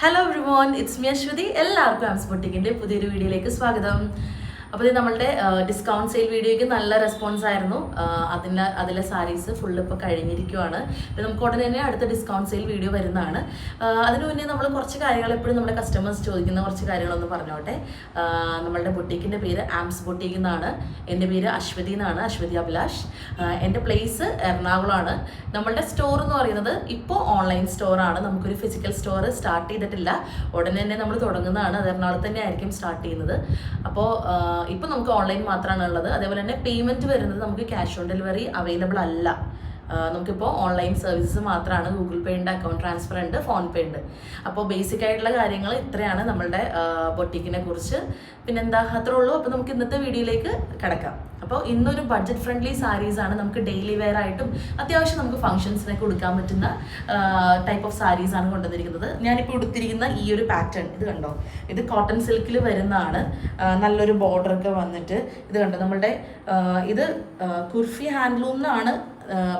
Hello everyone it's me Aswathy എല്ലാവർക്കും ആംസ് പൊട്ടിക്കിന്റെ പുതിയൊരു വീഡിയോയിലേക്ക് സ്വാഗതം. അപ്പോൾ ഇത് നമ്മളുടെ ഡിസ്കൗണ്ട് സെയിൽ വീഡിയോയ്ക്ക് നല്ല റെസ്പോൺസ് ആയിരുന്നു. അതിന് അതിലെ സാരീസ് ഫുള്ള് ഇപ്പോൾ കഴിഞ്ഞിരിക്കുവാണ്. അപ്പോൾ നമുക്ക് ഉടനെ തന്നെ അടുത്ത ഡിസ്കൗണ്ട് സെയിൽ വീഡിയോ വരുന്നതാണ്. അതിനു മുന്നേ നമ്മൾ കുറച്ച് കാര്യങ്ങൾ എപ്പോഴും നമ്മുടെ കസ്റ്റമേഴ്സ് ചോദിക്കുന്ന കുറച്ച് കാര്യങ്ങളൊന്ന് പറഞ്ഞോട്ടെ. നമ്മളുടെ ബൊട്ടീക്കിന്റെ പേര് ആംസ് ബൊട്ടീക്ക് എന്നാണ്. എന്റെ പേര് അശ്വതി എന്നാണ് അശ്വതി അഭിലാഷ്. എന്റെ പ്ലേസ് എറണാകുളമാണ്. നമ്മളുടെ സ്റ്റോർ എന്ന് പറയുന്നത് ഇപ്പോൾ ഓൺലൈൻ സ്റ്റോറാണ് നമുക്കൊരു ഫിസിക്കൽ സ്റ്റോർ സ്റ്റാർട്ട് ചെയ്തിട്ടില്ല. ഉടനെ തന്നെ നമ്മൾ തുടങ്ങുന്നതാണ്. അത് എറണാകുളത്ത് തന്നെ ആയിരിക്കും സ്റ്റാർട്ട് ചെയ്യുന്നത് അപ്പോൾ ഇപ്പോൾ നമുക്ക് ഓൺലൈൻ മാത്രമാണ് ഉള്ളത്. അതേപോലെ തന്നെ പേയ്മെന്റ് വരുന്നത് നമുക്ക് ക്യാഷ് ഓൺ ഡെലിവറി അവൈലബിൾ അല്ല. നമുക്കിപ്പോൾ ഓൺലൈൻ സർവീസസ് മാത്രമാണ് ഗൂഗിൾ പേ ഉണ്ട് അക്കൗണ്ട് ട്രാൻസ്ഫർ ഉണ്ട് ഫോൺ പേ ഉണ്ട്. അപ്പോൾ ബേസിക് ആയിട്ടുള്ള കാര്യങ്ങൾ ഇത്രയാണ് നമ്മളുടെ ബൊട്ടിക്കിനെ കുറിച്ച്. പിന്നെന്താ? അത്രേ ഉള്ളൂ. അപ്പോൾ നമുക്ക് ഇന്നത്തെ വീഡിയോയിലേക്ക് കിടക്കാം. അപ്പോൾ ഇന്നൊരു ബഡ്ജറ്റ് ഫ്രണ്ട്ലി സാരീസ് ആണ് നമുക്ക് ഡെയിലി വെയർ ആയിട്ടും അത്യാവശ്യം നമുക്ക് ഫംഗ്ഷൻസിനൊക്കെ കൊടുക്കാൻ പറ്റുന്ന ടൈപ്പ് ഓഫ് സാരീസ് ആണ് കൊണ്ടുവന്നിരിക്കുന്നത്. ഞാനിപ്പോൾ ഉടുത്തിരിക്കുന്ന ഈ ഒരു പാറ്റേൺ ഇത് കണ്ടോ? ഇത് കോട്ടൺ സിൽക്കിൽ വരുന്നതാണ്. നല്ലൊരു ബോർഡർ ഒക്കെ വന്നിട്ട് ഇത് കണ്ടോ? നമ്മളുടെ ഇത് കുർഫി ഹാൻഡ്ലൂം എന്നാണ്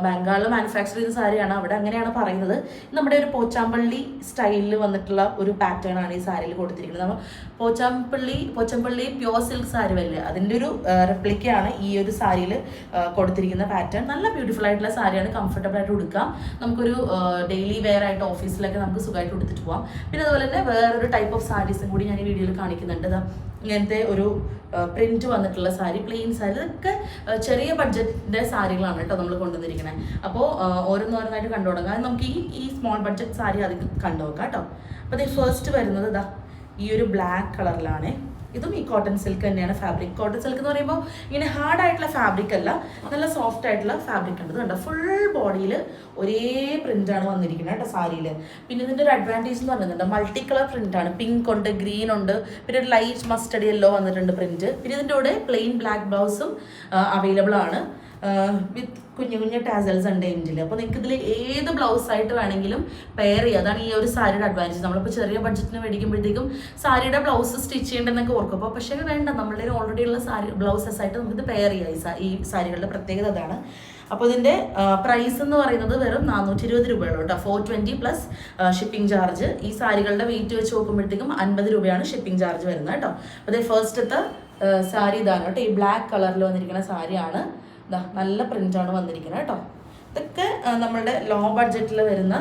ബംഗാളിൽ മാനുഫാക്ചർ ചെയ്യുന്ന സാരിയാണ്. അവിടെ അങ്ങനെയാണ് പറയുന്നത്. നമ്മുടെ ഒരു പോച്ചാമ്പള്ളി സ്റ്റൈലിൽ വന്നിട്ടുള്ള ഒരു പാറ്റേൺ ആണ് ഈ സാരിയിൽ കൊടുത്തിരിക്കുന്നത്. നമ്മൾ പോച്ചാമ്പള്ളി പോച്ചമ്പള്ളി പ്യോർ സിൽക്ക് സാരി വല്ലേ അതിന്റെ ഒരു റെപ്ലിക്കയാണ് ഈ ഒരു സാരിയിൽ കൊടുത്തിരിക്കുന്ന പാറ്റേൺ നല്ല ബ്യൂട്ടിഫുൾ ആയിട്ടുള്ള സാരിയാണ്. കംഫർട്ടബിൾ ആയിട്ട് ഉടുക്കാം. നമുക്കൊരു ഡെയിലി വെയർ ആയിട്ട് ഓഫീസിലൊക്കെ നമുക്ക് സുഖമായിട്ട് ഉടുത്തിട്ട് പോവാം. പിന്നെ അതുപോലെ തന്നെ വേറൊരു ടൈപ്പ് ഓഫ് സാരീസും കൂടി ഞാൻ ഈ വീഡിയോയിൽ കാണിക്കുന്നുണ്ട്. ഇങ്ങനത്തെ ഒരു പ്രിന്റ് വന്നിട്ടുള്ള സാരി പ്ലെയിൻ സാരി ഇതൊക്കെ ചെറിയ ബഡ്ജറ്റിന്റെ സാരികളാണ് കേട്ടോ നമ്മൾ കൊണ്ടുവന്നിരിക്കുന്നത് അപ്പോൾ ഓരോന്നോരോന്നായിട്ട് കണ്ടു തുടങ്ങാം നമുക്ക് ഈ ഈ സ്മോൾ ബഡ്ജറ്റ് സാരി അത് കണ്ടു നോക്കാം കേട്ടോ. അപ്പോൾ ഫസ്റ്റ് വരുന്നത് ഇതാ ഈ ഒരു ബ്ലാക്ക് കളറിലാണ് ഇതും ഈ കോട്ടൺ സിൽക്ക് തന്നെയാണ് ഫാബ്രിക് കോട്ടൺ സിൽക്ക് എന്ന് പറയുമ്പോൾ ഇങ്ങനെ ഹാർഡ് ആയിട്ടുള്ള ഫാബ്രിക് അല്ല നല്ല സോഫ്റ്റ് ആയിട്ടുള്ള ഫാബ്രിക് ഉണ്ട്. കണ്ടോ? ഫുൾ ബോഡിയിൽ ഒരേ പ്രിന്റ് ആണ് വന്നിരിക്കുന്നത് കേട്ടോ സാരിയിൽ പിന്നെ ഇതിന്റെ ഒരു അഡ്വാന്റേജ് എന്ന് പറയുന്നുണ്ട് മൾട്ടി കളർ പ്രിന്റ് ആണ്. പിങ്ക് ഉണ്ട് ഗ്രീൻ ഉണ്ട് പിന്നെ ഒരു ലൈറ്റ് മസ്റ്റഡ് യെല്ലോ വന്നിട്ടുണ്ട് പ്രിന്റ് പിന്നെ ഇതിന്റെ കൂടെ പ്ലെയിൻ ബ്ലാക്ക് ബ്ലൗസും അവൈലബിൾ ആണ്. വിത്ത് കുഞ്ഞു കുഞ്ഞു ടാസൽസ് ഉണ്ട് എൻഡിൽ അപ്പോൾ നിങ്ങൾക്ക് ഇതിൽ ഏത് ബ്ലൗസ് ആയിട്ട് വേണമെങ്കിലും പെയർ ചെയ്യാം. അതാണ് ഈ ഒരു സാരിയുടെ അഡ്വാന്റേജ് നമ്മളിപ്പോൾ ചെറിയ ബഡ്ജറ്റിന് മേടിക്കുമ്പോഴത്തേക്കും സാരിയുടെ ബ്ലൗസ് സ്റ്റിച്ച് ചെയ്യേണ്ടെന്നൊക്കെ ഓർക്കും. അപ്പോൾ പക്ഷേ വേണ്ട നമ്മളുടെ ഓൾറെഡി ഉള്ള സാരി ബ്ലൗസസ് ആയിട്ട് നമുക്കിത് പെയർ ചെയ്യാം. ഈ സാരികളുടെ പ്രത്യേകത അതാണ്. അപ്പോൾ ഇതിന്റെ പ്രൈസ് എന്ന് പറയുന്നത് വെറും നാനൂറ്റി ഇരുപത് രൂപയുള്ളൂ കേട്ടോ. Four twenty plus shipping charge ഈ സാരികളുടെ വെയിറ്റ് വെച്ച് നോക്കുമ്പോഴത്തേക്കും അൻപത് രൂപയാണ് ഷിപ്പിംഗ് ചാർജ് വരുന്നത് കേട്ടോ. അപ്പോൾ ഫസ്റ്റത്തെ സാരി ഇതാണ് കേട്ടോ. ഈ ബ്ലാക്ക് കളറിൽ വന്നിരിക്കുന്ന സാരിയാണ്. ഇതാ നല്ല പ്രിന്റാണ് വന്നിരിക്കുന്നത് കേട്ടോ ഇതൊക്കെ നമ്മളുടെ ലോ ബഡ്ജറ്റിൽ വരുന്ന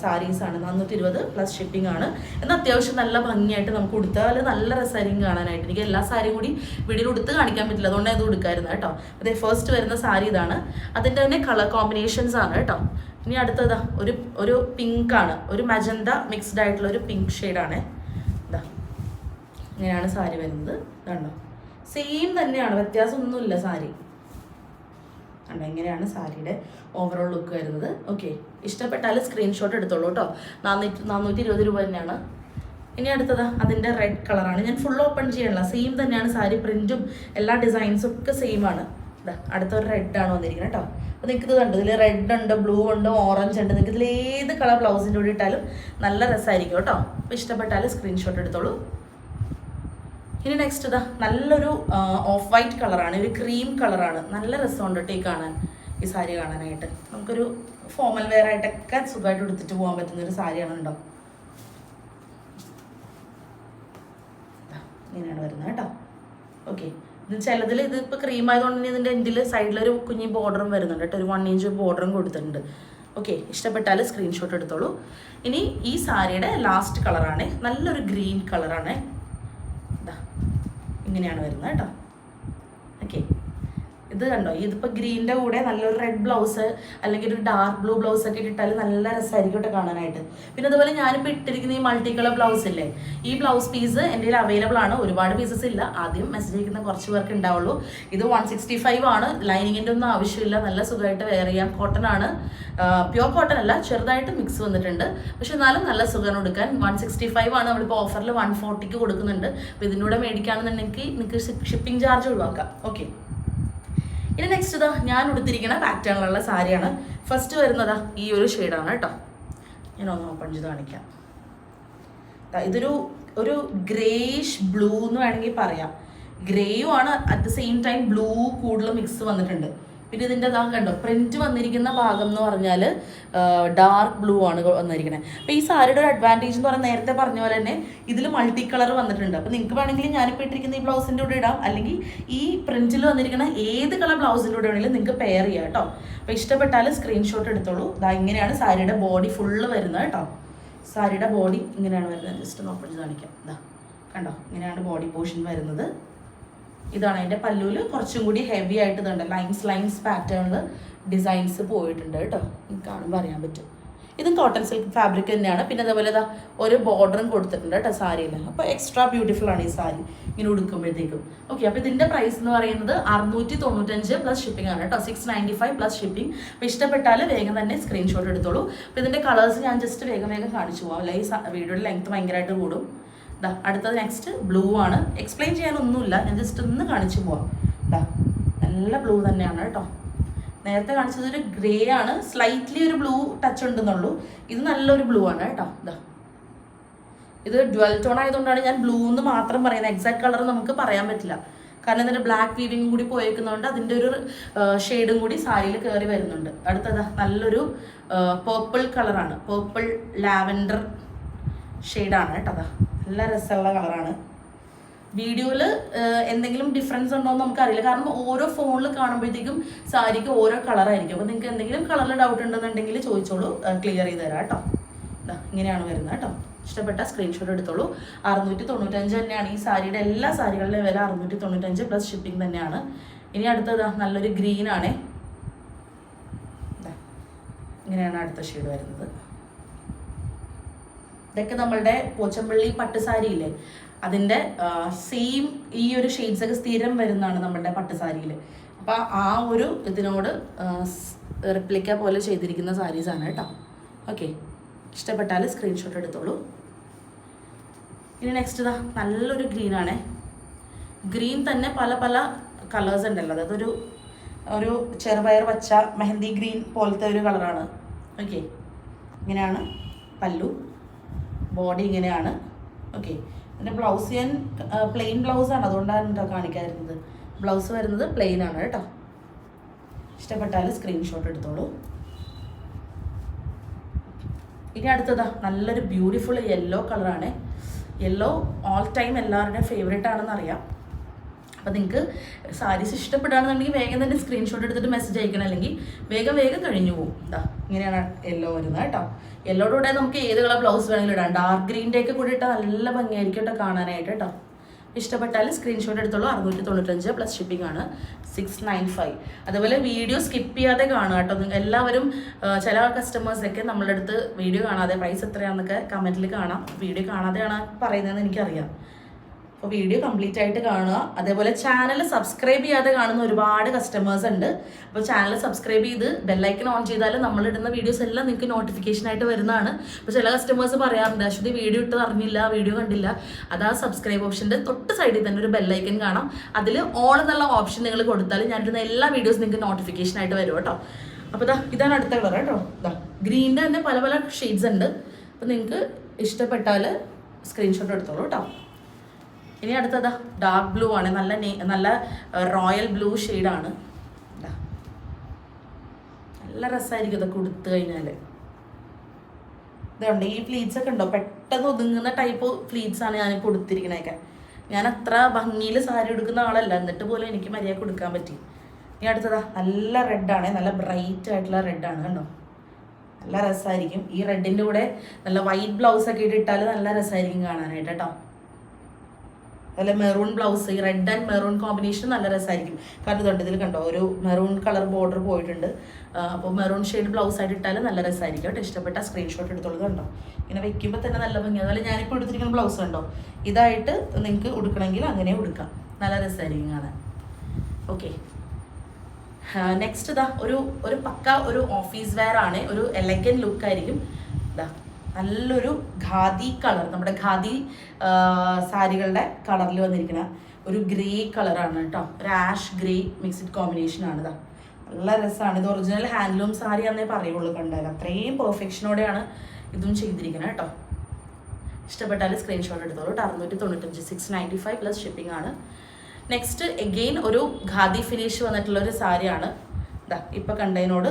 സാരീസ് ആണ്. നാനൂറ്റി ഇരുപത് പ്ലസ് ഷിപ്പിംഗ് ആണ്. എന്നാൽ അത്യാവശ്യം നല്ല ഭംഗിയായിട്ട് നമുക്ക് കൊടുത്താൽ നല്ല രസമായിരിക്കും കാണാനായിട്ട്. എനിക്ക് എല്ലാ സാരിയും കൂടി വീഡിയോയിൽ ഉടുത്ത് കാണിക്കാൻ പറ്റില്ല. അതുകൊണ്ട് ഇത് ഉടുക്കായിരുന്നു കേട്ടോ. അതെ ഫസ്റ്റ് വരുന്ന സാരി ഇതാണ്. അതിന്റെ തന്നെ കളർ കോമ്പിനേഷൻസ് ആണ് കേട്ടോ. ഇനി അടുത്തതാ ഒരു ഒരു പിങ്ക് ആണ്. ഒരു മജന്ത മിക്സ്ഡ് ആയിട്ടുള്ള ഒരു പിങ്ക് ഷെയ്ഡാണ് ഇതാ ഇങ്ങനെയാണ് സാരി വരുന്നത്. കണ്ടോ? സെയിം തന്നെയാണ്. വ്യത്യാസമൊന്നുമില്ല സാരി. കണ്ടോ? ഇങ്ങനെയാണ് സാരിയുടെ ഓവറോൾ ലുക്ക് വരുന്നത്. ഓക്കെ ഇഷ്ടപ്പെട്ടാൽ സ്ക്രീൻഷോട്ട് എടുത്തോളൂ കേട്ടോ നാനൂറ്റി നാനൂറ്റി ഇരുപത് രൂപ തന്നെയാണ്. ഇനി അടുത്തതാ അതിന്റെ റെഡ് കളറാണ് ഞാൻ ഫുൾ ഓപ്പൺ ചെയ്യണില്ല സെയിം തന്നെയാണ് സാരി പ്രിന്റും എല്ലാ ഡിസൈൻസും ഒക്കെ സെയിം ആണ്. അടുത്തൊരു അടുത്ത ഒരു റെഡ് ആണ് വന്നിരിക്കുന്നത് കേട്ടോ അപ്പോൾ നിങ്ങൾക്ക് ഇത് കണ്ടു? ഇതിൽ റെഡ് ഉണ്ട് ബ്ലൂ ഉണ്ട് ഓറഞ്ച് ഉണ്ട്. നിങ്ങൾക്ക് ഇതിൽ ഏത് കളർ ബ്ലൗസിന്റെ കൂടെ ഇട്ടാലും നല്ല രസമായിരിക്കും കേട്ടോ അപ്പോൾ ഇഷ്ടപ്പെട്ടാൽ സ്ക്രീൻഷോട്ട് എടുത്തോളൂ. ഇനി നെക്സ്റ്റ് ഇതാ നല്ലൊരു ഓഫ് വൈറ്റ് കളറാണ് ഒരു ക്രീം കളറാണ് നല്ല രസമുണ്ട് ഈ കാണാൻ. ഈ സാരി കാണാനായിട്ട്. നമുക്കൊരു ഫോമൽ വെയർ ആയിട്ടൊക്കെ സുഖമായിട്ട് എടുത്തിട്ട് പോകാൻ പറ്റുന്ന ഒരു സാരിയാണ് ഉണ്ടോ ഇങ്ങനെയാണ് വരുന്നത് കേട്ടോ ഓക്കെ ഇത് ചിലതിൽ ഇത് ഇപ്പോൾ ക്രീം ആയതുകൊണ്ട് തന്നെ ഇതിന്റെ എൻഡിൽ സൈഡിലൊരു കുഞ്ഞി ബോർഡറും വരുന്നുണ്ട് കേട്ടോ ഒരു വൺ ഇഞ്ച് ബോർഡറും കൊടുത്തിട്ടുണ്ട്. ഓക്കെ ഇഷ്ടപ്പെട്ടാൽ സ്ക്രീൻഷോട്ട് എടുത്തോളൂ. ഇനി ഈ സാരിയുടെ ലാസ്റ്റ് കളറാണ് നല്ലൊരു ഗ്രീൻ കളറാണ് ഇങ്ങനെയാണ് വരുന്നത് കേട്ടോ. ഓക്കെ ഇത് കണ്ടോ? ഇതിപ്പോൾ ഗ്രീനിന്റെ കൂടെ നല്ലൊരു റെഡ് ബ്ലൗസ് അല്ലെങ്കിൽ ഒരു ഡാർക്ക് ബ്ലൂ ബ്ലൗസ് ഒക്കെ ഇട്ടിട്ടാൽ നല്ല രസമായിരിക്കും കേട്ടോ കാണാനായിട്ട്. പിന്നെ അതുപോലെ ഞാനിപ്പോൾ ഇട്ടിരിക്കുന്ന ഈ മൾട്ടി കളർ ബ്ലൗസ് ഇല്ലേ? ഈ ബ്ലൗസ് പീസ് എന്റെ കയ്യിൽ അവൈലബിൾ ആണ്. ഒരുപാട് പീസസ് ഇല്ല. ആദ്യം മെസ്സേജ് അയക്കുന്ന കുറച്ച് പേർക്ക് ഉണ്ടാവുള്ളൂ ഇത് വൺ സിക്സ്റ്റി ഫൈവ് ആണ്. ലൈനിങ്ങിന്റെ ഒന്നും ആവശ്യമില്ല. നല്ല സുഖമായിട്ട് വെയർ ചെയ്യാം. കോട്ടൺ ആണ്. പ്യോർ കോട്ടൺ അല്ല. ചെറുതായിട്ട് മിക്സ് വന്നിട്ടുണ്ട്. പക്ഷെ എന്നാലും നല്ല സുഖം കൊടുക്കാൻ വൺ സിക്സ്റ്റി ഫൈവ് ആണ് നമ്മളിപ്പോൾ ഓഫറിൽ വൺ ഫോർട്ടിക്ക് കൊടുക്കുന്നുണ്ട്. അപ്പോൾ ഇതിനൂടെ മേടിക്കുകയാണെന്നുണ്ടെങ്കിൽ നിങ്ങൾക്ക് ഷിപ്പിംഗ് ചാർജ് ഒഴിവാക്കാം. ഓക്കെ ഇനി നെക്സ്റ്റ് ഇതാ ഞാൻ ഉടുത്തിരിക്കുന്ന പാറ്റേണിലുള്ള സാരിയാണ്. ഫസ്റ്റ് വരുന്നതാ ഈ ഒരു ഷെയ്ഡാണ് കേട്ടോ. ഞാൻ ഒന്ന് ഓപ്പൺ ചെയ്ത് കാണിക്കാം. ഇതൊരു ഒരു ഗ്രേഷ് ബ്ലൂ എന്ന് വേണമെങ്കിൽ പറയാം. ഗ്രേയും ആണ് at the same time blue കൂടുതൽ മിക്സ് വന്നിട്ടുണ്ട്. പിന്നെ ഇതിന്റെ ഇതാ കണ്ടോ പ്രിന്റ് വന്നിരിക്കുന്ന ഭാഗം എന്ന് പറഞ്ഞാൽ ഡാർക്ക് ബ്ലൂ ആണ് വന്നിരിക്കുന്നത് അപ്പോൾ ഈ സാരിയുടെ ഒരു അഡ്വാന്റേജ് എന്ന് പറഞ്ഞാൽ നേരത്തെ പറഞ്ഞ പോലെ തന്നെ ഇതിൽ മൾട്ടി കളർ വന്നിട്ടുണ്ട്. അപ്പോൾ നിങ്ങൾക്ക് വേണമെങ്കിൽ ഞാനിപ്പോൾ ഇട്ടിരിക്കുന്ന ഈ ബ്ലൗസിന്റെ കൂടെ ഇടാം. അല്ലെങ്കിൽ ഈ പ്രിന്റിൽ വന്നിരിക്കുന്ന ഏത് കളർ ബ്ലൗസിന്റെ കൂടെ വേണമെങ്കിലും നിങ്ങൾക്ക് പെയർ ചെയ്യാം കേട്ടോ. അപ്പോൾ ഇഷ്ടപ്പെട്ടാൽ സ്ക്രീൻഷോട്ട് എടുത്തോളൂ. ഇതാ ഇങ്ങനെയാണ് സാരിയുടെ ബോഡി ഫുള്ള് വരുന്നത് കേട്ടോ. സാരിയുടെ ബോഡി ഇങ്ങനെയാണ് വരുന്നത്. ജസ്റ്റ് ഓപ്പൺ കാണിക്കാം. ഇതാ കണ്ടോ? ഇങ്ങനെയാണ് ബോഡി പോർഷൻ വരുന്നത്. ഇതാണ് അതിന്റെ പല്ലുവിൽ കുറച്ചും കൂടി ഹെവി ആയിട്ട് ഇതുണ്ട്. ലൈൻസ് ലൈൻസ് പാറ്റേണിൽ ഡിസൈൻസ് പോയിട്ടുണ്ട് കേട്ടോ. കാണുമ്പോൾ അറിയാൻ പറ്റും. ഇതും കോട്ടൺ സിൽക്ക് ഫാബ്രിക് തന്നെയാണ്. പിന്നെ അതേപോലെ ഇതാ ഒരു ബോർഡറും കൊടുത്തിട്ടുണ്ട് കേട്ടോ സാരിയിൽ. അപ്പോൾ എക്സ്ട്രാ ബ്യൂട്ടിഫുൾ ആണ് ഈ സാരി. ഇങ്ങനെ ഉടുക്കുമ്പോഴത്തേക്കും. ഓക്കെ അപ്പോൾ ഇതിന്റെ പ്രൈസ് എന്ന് പറയുന്നത് അറുന്നൂറ്റി തൊണ്ണൂറ്റഞ്ച് പ്ലസ് ഷിപ്പിംഗ് ആണ് കേട്ടോ. Six ninety five plus shipping അപ്പോൾ ഇഷ്ടപ്പെട്ടാൽ വേഗം തന്നെ സ്ക്രീൻഷോട്ട് എടുത്തോളൂ. അപ്പോൾ ഇതിന്റെ കളേഴ്സ് ഞാൻ ജസ്റ്റ് വേഗം വേഗം കാണിച്ചു പോകാം അല്ലെങ്കിൽ വീഡിയോയുടെ ലെങ്ത് ഭയങ്കരമായിട്ട് കൂടും. ദാ അടുത്തത് നെക്സ്റ്റ് ബ്ലൂ ആണ്. എക്സ്പ്ലെയിൻ ചെയ്യാനൊന്നുമില്ല. ഞാൻ ജസ്റ്റ് ഒന്ന് കാണിച്ചു പോവാം. ദാ നല്ല ബ്ലൂ തന്നെയാണ് കേട്ടോ. നേരത്തെ കാണിച്ചത് ഒരു ഗ്രേ ആണ്. സ്ലൈറ്റ്ലി ഒരു ബ്ലൂ ടച്ച് ഉണ്ടെന്നുള്ളൂ. ഇത് നല്ലൊരു ബ്ലൂ ആണ് കേട്ടോ. ദാ ഇത് ഡ്വൽ ടോൺ ആയതുകൊണ്ടാണ് ഞാൻ ബ്ലൂ എന്ന് മാത്രം പറയുന്നത്. എക്സാക്ട് കളർ നമുക്ക് പറയാൻ പറ്റില്ല. കാരണം ഇതിന്റെ ബ്ലാക്ക് വീവിങ് കൂടി പോയേക്കുന്നതുകൊണ്ട് അതിന്റെ ഒരു ഷെയ്ഡും കൂടി സാരിയിൽ കയറി വരുന്നുണ്ട്. അടുത്തത് നല്ലൊരു പേർപ്പിൾ കളറാണ് പേർപ്പിൾ ലാവൻഡർ ഷെയ്ഡാണ് കേട്ടോ. അതാ നല്ല രസമുള്ള കളറാണ്. വീഡിയോയിൽ എന്തെങ്കിലും ഡിഫറൻസ് ഉണ്ടോ എന്ന് നമുക്കറിയില്ല. കാരണം ഓരോ ഫോണിൽ കാണുമ്പോഴത്തേക്കും സാരിക്ക് ഓരോ കളറായിരിക്കും. അപ്പോൾ നിങ്ങൾക്ക് എന്തെങ്കിലും കളറിൽ ഡൗട്ട് ഉണ്ടെന്നുണ്ടെങ്കിൽ ചോദിച്ചോളൂ. ക്ലിയർ ചെയ്ത് തരാം കേട്ടോ. ഇങ്ങനെയാണ് വരുന്നത് കേട്ടോ. ഇഷ്ടപ്പെട്ട സ്ക്രീൻഷോട്ട് എടുത്തോളൂ. അറുന്നൂറ്റി തൊണ്ണൂറ്റഞ്ച് തന്നെയാണ്. ഈ സാരിയുടെ എല്ലാ സാരികളുടെ വില അറുന്നൂറ്റി തൊണ്ണൂറ്റഞ്ച് പ്ലസ് ഷിപ്പിംഗ് തന്നെയാണ്. ഇനി അടുത്തത് നല്ലൊരു ഗ്രീനാണേ ഇങ്ങനെയാണ് അടുത്ത ഷെയ്ഡ് വരുന്നത്. ഇതൊക്കെ നമ്മളുടെ പോച്ചമ്പള്ളി പട്ടുസാരി ഇല്ലേ അതിന്റെ സെയിം ഈ ഒരു ഷെയ്ഡ്സ് ഒക്കെ സ്ഥിരം വരുന്നതാണ് നമ്മുടെ പട്ടുസാരിയിൽ അപ്പോൾ ആ ഒരു ഇതിനോട് റിപ്ലിക്ക പോലെ ചെയ്തിരിക്കുന്ന സാരീസാണ് കേട്ടോ. ഓക്കെ ഇഷ്ടപ്പെട്ടാൽ സ്ക്രീൻഷോട്ട് എടുത്തോളൂ. ഇനി നെക്സ്റ്റ് ഇതാ നല്ലൊരു ഗ്രീനാണ് ഗ്രീൻ തന്നെ പല പല കളേഴ്സ് ഉണ്ടല്ലോ. അതൊരു ഒരു ചെറുപയർ വച്ച മെഹന്തി ഗ്രീൻ പോലത്തെ ഒരു കളറാണ് ഓക്കെ ഇങ്ങനെയാണ് പല്ലു. ബോഡി ഇങ്ങനെയാണ്. ഓക്കെ എന്റെ ബ്ലൗസ് ഞാൻ പ്ലെയിൻ ബ്ലൗസാണ് അതുകൊണ്ടാണ് കേട്ടോ കാണിക്കാതിരുന്നത്. ബ്ലൗസ് വരുന്നത് പ്ലെയിൻ ആണ് കേട്ടോ. ഇഷ്ടപ്പെട്ടാൽ സ്ക്രീൻഷോട്ട് എടുത്തോളൂ. ഇനി അടുത്തതാ. നല്ലൊരു ബ്യൂട്ടിഫുൾ യെല്ലോ കളറാണ് യെല്ലോ ഓൾ ടൈം എല്ലാവരുടെയും ഫേവറേറ്റ് ആണെന്ന് അറിയാം. അപ്പോൾ നിങ്ങൾക്ക് സാരീസ് ഇഷ്ടപ്പെടുകയാണെന്നുണ്ടെങ്കിൽ വേഗം തന്നെ സ്ക്രീൻഷോട്ട് എടുത്തിട്ട് മെസ്സേജ് അയക്കണം. അല്ലെങ്കിൽ വേഗം വേഗം കഴിഞ്ഞു പോകും ഇതാ ഇങ്ങനെയാണ് യെല്ലോ വരുന്നത് കേട്ടോ. യെല്ലോയുടെ കൂടെ നമുക്ക് ഏത് കളർ ബ്ലൗസ് വേണമെങ്കിലും ഇടാം. ഡാർക്ക് ഗ്രീന്റെ ഒക്കെ കൂടി ഇട്ടാൽ നല്ല ഭംഗിയായിരിക്കും കേട്ടോ കാണാനായിട്ട് കേട്ടോ. ഇഷ്ടപ്പെട്ടാൽ സ്ക്രീൻഷോട്ട് എടുത്തോളൂ. അറുന്നൂറ്റി തൊണ്ണൂറ്റഞ്ച് പ്ലസ് ഷിപ്പിംഗ് ആണ്. സിക്സ് നയൻ ഫൈവ് അതുപോലെ വീഡിയോ സ്കിപ്പ് ചെയ്യാതെ കാണുക കേട്ടോ. എല്ലാവരും ചില കസ്റ്റമേഴ്സൊക്കെ നമ്മളുടെ വീഡിയോ കാണാതെ പ്രൈസ് എത്രയാണെന്നൊക്കെ കമന്റിൽ കാണാം. വീഡിയോ കാണാതെയാണ് പറയുന്നതെന്ന് എനിക്കറിയാം. അപ്പോൾ വീഡിയോ കംപ്ലീറ്റ് ആയിട്ട് കാണുക. അതേപോലെ ചാനൽ സബ്സ്ക്രൈബ് ചെയ്യാതെ കാണുന്ന ഒരുപാട് കസ്റ്റമേഴ്സ് ഉണ്ട്. അപ്പോൾ ചാനൽ സബ്സ്ക്രൈബ് ചെയ്ത് ബെല്ലൈക്കൻ ഓൺ ചെയ്താൽ നമ്മൾ ഇടുന്ന വീഡിയോസ് എല്ലാം നിങ്ങൾക്ക് നോട്ടിഫിക്കേഷൻ ആയിട്ട് വരുന്നതാണ്. അപ്പോൾ ചില കസ്റ്റമേഴ്സ് പറയാറുണ്ട് അശ്വതി വീഡിയോ ഇട്ട് അറിഞ്ഞില്ല വീഡിയോ കണ്ടില്ല. അത് ആ സബ്സ്ക്രൈബ് ഓപ്ഷന്റെ തൊട്ട് സൈഡിൽ തന്നെ ഒരു ബെല്ലൈക്കൻ കാണാം. അതിൽ ഓൾ എന്നുള്ള ഓപ്ഷൻ നിങ്ങൾ കൊടുത്താൽ ഞാൻ ഇടുന്ന എല്ലാ വീഡിയോസ് നിങ്ങൾക്ക് നോട്ടിഫിക്കേഷൻ ആയിട്ട് വരും കേട്ടോ. അപ്പോൾ ഇതാ ഇതാണ് അടുത്ത കളർ കേട്ടോ. ഇതാ ഗ്രീനിന്റെ തന്നെ പല പല ഷെയ്ഡ്സ് ഉണ്ട്. അപ്പോൾ നിങ്ങൾക്ക് ഇഷ്ടപ്പെട്ടാൽ സ്ക്രീൻഷോട്ട് എടുത്തോളൂ കേട്ടോ. ഇനി അടുത്തതാ ഡാർക്ക് ബ്ലൂ ആണ്. നല്ല നല്ല റോയൽ ബ്ലൂ ഷെയ്ഡാണ് നല്ല രസമായിരിക്കും ഇതൊക്കെ ഉടുത്തു കഴിഞ്ഞാൽ ഇതുണ്ട് ഈ ഫ്ലീറ്റ്സ് ഒക്കെ ഉണ്ടോ? പെട്ടെന്ന് ഒതുങ്ങുന്ന ടൈപ്പ് ഫ്ലീറ്റ്സ് ആണ് ഞാനിപ്പോൾ ഉടുത്തിരിക്കണേക്കെ. ഞാൻ അത്ര ഭംഗിയിൽ സാരി എടുക്കുന്ന ആളല്ല. എന്നിട്ട് പോലും എനിക്ക് മര്യാദ കൊടുക്കാൻ പറ്റി. ഇനി അടുത്തതാ നല്ല റെഡാണ് നല്ല ബ്രൈറ്റ് ആയിട്ടുള്ള റെഡാണ് കണ്ടോ? നല്ല രസമായിരിക്കും ഈ റെഡിന്റെ കൂടെ നല്ല വൈറ്റ് ബ്ലൗസ് ഒക്കെ ഇട്ടിട്ടാൽ നല്ല രസമായിരിക്കും കാണാനായിട്ട് കേട്ടോ. അതുപോലെ മെറൂൺ ബ്ലൗസ് ഈ റെഡ് ആൻഡ് മെറൂൺ കോമ്പിനേഷൻ നല്ല രസമായിരിക്കും കാരണം ഇതുണ്ട് ഇതിൽ കണ്ടോ ഒരു മെറൂൺ കളർ ബോർഡർ പോയിട്ടുണ്ട്. അപ്പോൾ മെറൂൺ ഷെയ്ഡ് ബ്ലൗസ് ആയിട്ട് ഇട്ടാലും നല്ല രസമായിരിക്കും കേട്ടോ. ഇഷ്ടപ്പെട്ട സ്ക്രീൻഷോട്ട് എടുത്തോളൂ കണ്ടോ. ഇങ്ങനെ വെക്കുമ്പോൾ തന്നെ നല്ല ഭംഗി. അതുപോലെ ഞാനിപ്പോൾ എടുത്തിരിക്കുന്ന ബ്ലൗസ് കണ്ടോ ഇതായിട്ട് നിങ്ങൾക്ക് ഉടുക്കണമെങ്കിൽ അങ്ങനെ ഉടുക്കാം. നല്ല രസമായിരിക്കും കാണാൻ. ഓക്കെ നെക്സ്റ്റ് ഇതാ ഒരു ഒരു പക്ക ഒരു ഓഫീസ് വെയർ ആണ്. ഒരു എലഗൻ ലുക്ക് ആയിരിക്കും. ഇതാ. നല്ലൊരു ഖാദി കളർ നമ്മുടെ ഖാദി സാരികളുടെ കളറിൽ വന്നിരിക്കുന്ന ഒരു ഗ്രേ കളറാണ് കേട്ടോ. ഒരു ആഷ് ഗ്രേ മിക്സ്ഡ് കോമ്പിനേഷൻ ആണ് ഇതാ. നല്ല രസമാണ് ഇത് ഒറിജിനൽ ഹാൻഡ്ലൂം സാരി എന്നേ പറയുള്ളൂ കണ്ടാൽ അത്രയും പെർഫെക്ഷനോടെയാണ് ഇതും ചെയ്തിരിക്കുന്നത് കേട്ടോ. ഇഷ്ടപ്പെട്ടാൽ സ്ക്രീൻഷോട്ട് എടുത്തോളൂ. അറുന്നൂറ്റി തൊണ്ണൂറ്റഞ്ച് six ninety five plus shipping ആണ്. നെക്സ്റ്റ് എഗെയിൻ ഒരു ഖാദി ഫിനിഷ് വന്നിട്ടുള്ള ഒരു സാരിയാണ് ഇതാ ഇപ്പൊ കണ്ടതിനോട്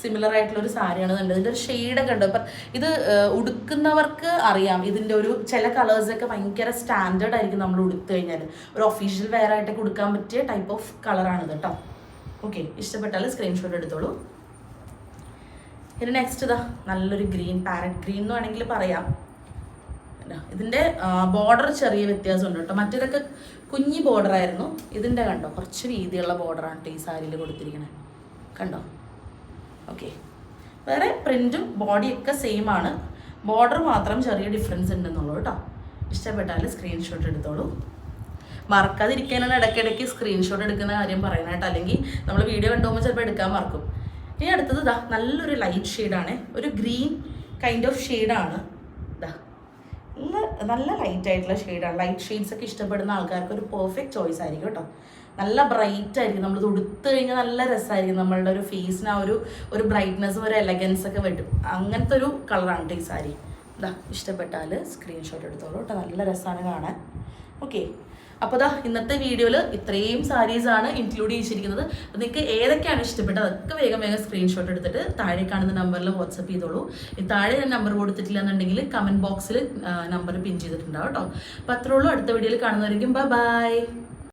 സിമിലർ ആയിട്ടുള്ള ഒരു സാരിയാണ് കണ്ടത്. ഇതിന്റെ ഒരു ഷെയ്ഡൊക്കെ ഉണ്ട്. ഇപ്പം ഇത് ഉടുക്കുന്നവർക്ക് അറിയാം. ഇതിന്റെ ഒരു ചില കളേഴ്സ് ഒക്കെ ഭയങ്കര സ്റ്റാൻഡേർഡ് ആയിരിക്കും നമ്മൾ ഉടുത്തു കഴിഞ്ഞാൽ. ഒരു ഒഫീഷ്യൽ വെയർ ആയിട്ടൊക്കെ ഉടുക്കാൻ പറ്റിയ ടൈപ്പ് ഓഫ് കളറാണിത് കേട്ടോ ഓക്കെ ഇഷ്ടപ്പെട്ടാൽ സ്ക്രീൻഷോട്ട് എടുത്തോളൂ. ഇനി നെക്സ്റ്റ് ഇതാ നല്ലൊരു ഗ്രീൻ പാരറ്റ് ഗ്രീൻ എന്ന് വേണമെങ്കിൽ പറയാം. ഇതാ, ഇതിന്റെ ബോർഡർ ചെറിയ വ്യത്യാസമുണ്ട് കേട്ടോ. മറ്റേതൊക്കെ കുഞ്ഞി ബോർഡർ ആയിരുന്നു. ഇതിന്റെ കണ്ടോ? കുറച്ച് വീതിയുള്ള ബോർഡറാണ് കേട്ടോ ഈ സാരിയിൽ കൊടുത്തിരിക്കുന്നത് കണ്ടോ? ഓക്കെ വേറെ പ്രിന്റും ബോഡിയൊക്കെ സെയിം ആണ്. ബോർഡർ മാത്രം ചെറിയ ഡിഫറൻസ് ഉണ്ടെന്നുള്ളൂ കേട്ടോ. ഇഷ്ടപ്പെട്ടാൽ സ്ക്രീൻഷോട്ട് എടുത്തോളൂ. മറക്കാതിരിക്കാനാണ് ഇടയ്ക്കിടയ്ക്ക് സ്ക്രീൻഷോട്ട് എടുക്കുന്ന കാര്യം പറയുന്നത് അല്ലെങ്കിൽ നമ്മൾ വീഡിയോ കണ്ടുപോകുമ്പോൾ ചിലപ്പോൾ എടുക്കാൻ മറക്കും. ഇനി അടുത്തത് ഇതാ നല്ലൊരു ലൈറ്റ് ഷെയ്ഡാണ് ഒരു ഗ്രീൻ കൈൻഡ് ഓഫ് ഷെയ്ഡാണ് നല്ല നല്ല ലൈറ്റ് ആയിട്ടുള്ള ഷെയ്ഡാണ് ലൈറ്റ് ഷെയ്ഡ്സ് ഒക്കെ ഇഷ്ടപ്പെടുന്ന ആൾക്കാർക്ക് ഒരു പെർഫെക്റ്റ് ചോയ്സ് ആയിരിക്കും കേട്ടോ. നല്ല ബ്രൈറ്റ് ആയിരിക്കും. നമ്മൾ ഉടുത്തു കഴിഞ്ഞാൽ നല്ല രസമായിരിക്കും നമ്മളുടെ ഒരു ഫേസിന് ആ ഒരു ഒരു ബ്രൈറ്റ്നസ് ഒരു എലഗൻസ് ഒക്കെ വരും. അങ്ങനത്തെ ഒരു കളറാണ് കേട്ടോ ഈ സാരി ഇതാ ഇഷ്ടപ്പെട്ടാൽ സ്ക്രീൻഷോട്ട് എടുത്തോളൂ കേട്ടോ. നല്ല രസമാണ് കാണാൻ. ഓക്കെ അപ്പോൾ ദാ ഇന്നത്തെ വീഡിയോയിൽ ഇത്രയും സാരീസ് ആണ് ഇൻക്ലൂഡ് ചെയ്തിരിക്കുന്നത്. നിങ്ങൾക്ക് ഏതൊക്കെയാണ് ഇഷ്ടപ്പെട്ടത്? അതൊക്കെ വേഗം വേഗം സ്ക്രീൻഷോട്ട് എടുത്തിട്ട് താഴെ കാണുന്ന നമ്പറിൽ വാട്സപ്പ് ചെയ്തോളൂ. ഈ താഴെ ഞാൻ നമ്പർ കൊടുത്തിട്ടില്ല എന്നുണ്ടെങ്കിൽ കമന്റ് ബോക്സിൽ നമ്പർ പിൻ ചെയ്തിട്ടുണ്ടാവും കേട്ടോ അപ്പോൾ അത്രേ ഉള്ളൂ. അടുത്ത വീഡിയോയിൽ കാണുന്നവരിക്കും ബൈ ബൈ